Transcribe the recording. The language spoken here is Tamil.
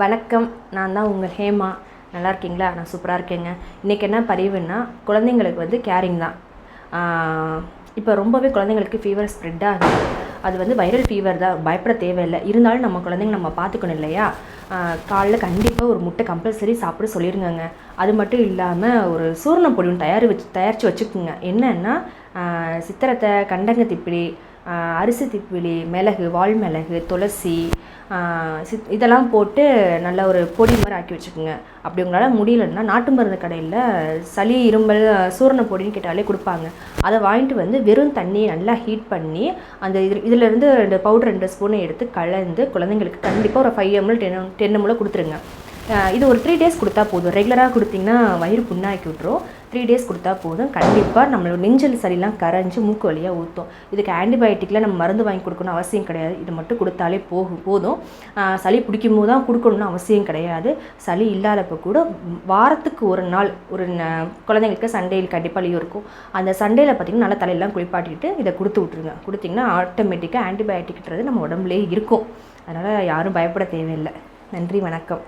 வணக்கம் நான் தான் உங்கள் ஹேமா. நல்லா இருக்கீங்களா? நான் சூப்பராக இருக்கேங்க. இன்றைக்கி என்ன பதிவுன்னா குழந்தைங்களுக்கு வந்து கேரிங் தான். இப்போ ரொம்பவே குழந்தைங்களுக்கு ஃபீவர் ஸ்ப்ரெட் ஆகுது அது வந்து வைரல் ஃபீவர் தான். பயப்பட தேவையில்லை. இருந்தாலும் நம்ம குழந்தைங்க நம்ம பார்த்துக்கணும் இல்லையா? காலைல கண்டிப்பாக ஒரு முட்டை கம்பல்சரி சாப்பிட சொல்லிடுங்க அது மட்டும் இல்லாமல் ஒரு சூரண பொடி தயார் வச்சு தயாரித்து வச்சுக்கோங்க. என்னன்னா சித்திரத்தை கண்டங்க திப்பிலி அரிசி திப்பிலி மிளகு வால் மிளகு துளசி சித் இதெல்லாம் போட்டு நல்ல ஒரு பொடி மாதிரி ஆக்கி வச்சுக்கோங்க. அப்படி உங்களால் முடியலன்னா நாட்டு மருந்து கடையில் சளி இருமல் சூரண பொடின்னு கேட்டாலே கொடுப்பாங்க. அதை வாங்கிட்டு வந்து வெறும் தண்ணியை நல்லா ஹீட் பண்ணி அந்த இது இதிலேருந்து ரெண்டு பவுடர் ரெண்டு ஸ்பூனை எடுத்து கலந்து குழந்தைங்களுக்கு கண்டிப்பாக ஒரு five ml ten ten ml கொடுத்துருங்க. இது ஒரு த்ரீ டேஸ் கொடுத்தா போதும். ரெகுலராக கொடுத்தீங்கன்னா வயிறு புண்ணாக்கி விட்ரும் த்ரீ டேஸ் கொடுத்தா போதும். கண்டிப்பாக நம்மளோட நெஞ்சல் சளிலாம் கரைஞ்சி மூக்கு வழியாக ஊற்றும் இதுக்கு ஆன்டிபயோட்டிக்கில் நம்ம மருந்து வாங்கி கொடுக்கணும் அவசியம் கிடையாது. இது மட்டும் கொடுத்தாலே போகும் போதும். சளி பிடிக்கும் போது தான் கொடுக்கணும்னு அவசியம் கிடையாது. சளி இல்லாதப்போ கூட வாரத்துக்கு ஒரு நாள் ஒரு ந- குழந்தைங்களுக்கு சண்டேயில் கண்டிப்பாக லீவ் இருக்கும். அந்த சண்டேயில் பார்த்திங்கன்னா நல்லா தலையெல்லாம் குளிப்பாட்டிட்டு இதை கொடுத்து விட்ருங்க கொடுத்தீங்கன்னா ஆட்டோமேட்டிக்காக ஆன்டிபயோட்டிக்ன்றது நம்ம உடம்புலேயே இருக்கும். அதனால் யாரும் பயப்பட தேவையில்லை. நன்றி வணக்கம்.